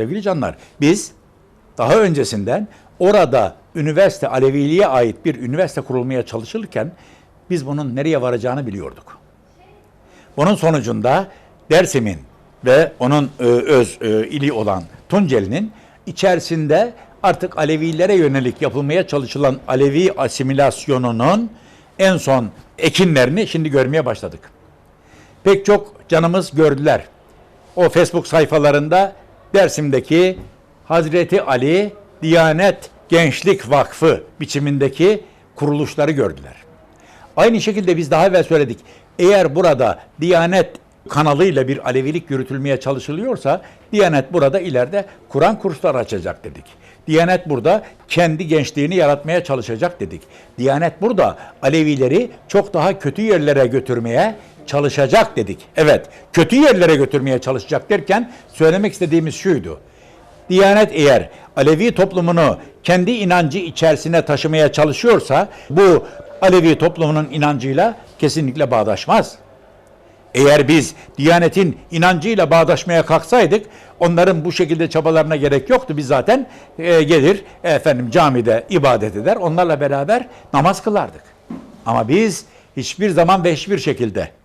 Sevgili canlar, biz daha öncesinden orada üniversite, Aleviliğe ait bir üniversite kurulmaya çalışırken biz bunun nereye varacağını biliyorduk. Bunun sonucunda Dersim'in ve onun e, öz e, ili olan Tunceli'nin içerisinde artık Alevilere yönelik yapılmaya çalışılan Alevi asimilasyonunun en son ekinlerini şimdi görmeye başladık. Pek çok canımız gördüler. O Facebook sayfalarında Dersim'deki Hazreti Ali Diyanet Gençlik Vakfı biçimindeki kuruluşları gördüler. Aynı şekilde biz daha evvel söyledik. Eğer burada Diyanet kanalıyla bir Alevilik yürütülmeye çalışılıyorsa Diyanet burada ileride Kur'an kursları açacak dedik. Diyanet burada kendi gençliğini yaratmaya çalışacak dedik. Diyanet burada Alevileri çok daha kötü yerlere götürmeye çalışacak dedik. Evet, kötü yerlere götürmeye çalışacak derken söylemek istediğimiz şuydu. Diyanet eğer Alevi toplumunu kendi inancı içerisine taşımaya çalışıyorsa bu Alevi toplumunun inancıyla kesinlikle bağdaşmaz. Eğer biz Diyanet'in inancıyla bağdaşmaya kalksaydık onların bu şekilde çabalarına gerek yoktu. Biz zaten e, gelir efendim camide ibadet eder onlarla beraber namaz kılardık. Ama biz hiçbir zaman ve hiçbir şekilde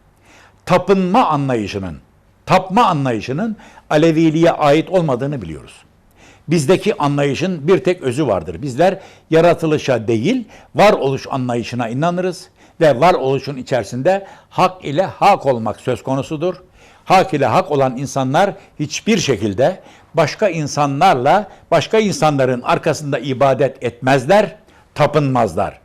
tapınma anlayışının, tapma anlayışının Aleviliğe ait olmadığını biliyoruz. Bizdeki anlayışın bir tek özü vardır. Bizler yaratılışa değil, varoluş anlayışına inanırız ve varoluşun içerisinde hak ile hak olmak söz konusudur. Hak ile hak olan insanlar hiçbir şekilde başka insanlarla, başka insanların arkasında ibadet etmezler, tapınmazlar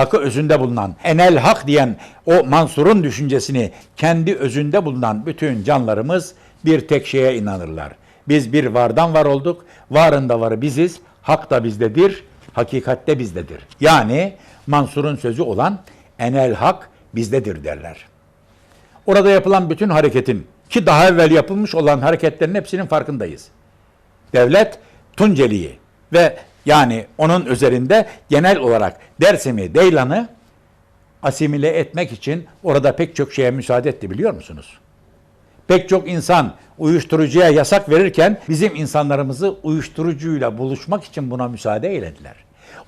hakkı özünde bulunan, enel hak diyen o Mansur'un düşüncesini kendi özünde bulunan bütün canlarımız bir tek şeye inanırlar. Biz bir vardan var olduk, varın da varı biziz, hak da bizdedir, hakikatte bizdedir. Yani Mansur'un sözü olan enel hak bizdedir derler. Orada yapılan bütün hareketin ki daha evvel yapılmış olan hareketlerin hepsinin farkındayız. Devlet Tunceli'yi ve yani onun üzerinde genel olarak Dersim'i, Deylan'ı asimile etmek için orada pek çok şeye müsaade etti biliyor musunuz? Pek çok insan uyuşturucuya yasak verirken bizim insanlarımızı uyuşturucuyla buluşmak için buna müsaade eylediler.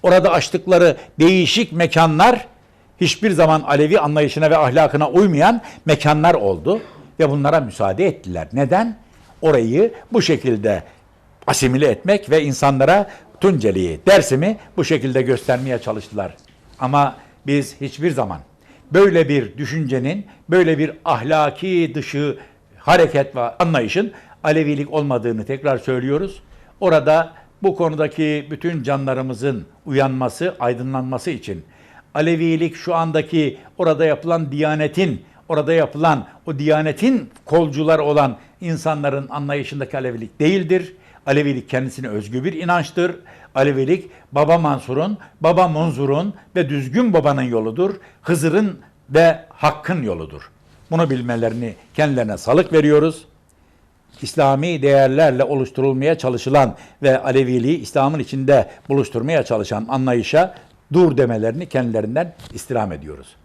Orada açtıkları değişik mekanlar hiçbir zaman Alevi anlayışına ve ahlakına uymayan mekanlar oldu ve bunlara müsaade ettiler. Neden? Orayı bu şekilde asimile etmek ve insanlara Tunceli'yi, Dersim'i bu şekilde göstermeye çalıştılar. Ama biz hiçbir zaman böyle bir düşüncenin, böyle bir ahlaki dışı hareket ve anlayışın Alevilik olmadığını tekrar söylüyoruz. Orada bu konudaki bütün canlarımızın uyanması, aydınlanması için Alevilik şu andaki orada yapılan diyanetin, orada yapılan o diyanetin kolcuları olan insanların anlayışındaki Alevilik değildir. Alevilik kendisine özgü bir inançtır. Alevilik Baba Mansur'un, Baba Munzur'un ve düzgün babanın yoludur. Hızır'ın ve Hakk'ın yoludur. Bunu bilmelerini kendilerine salık veriyoruz. İslami değerlerle oluşturulmaya çalışılan ve Aleviliği İslam'ın içinde buluşturmaya çalışan anlayışa dur demelerini kendilerinden istirham ediyoruz.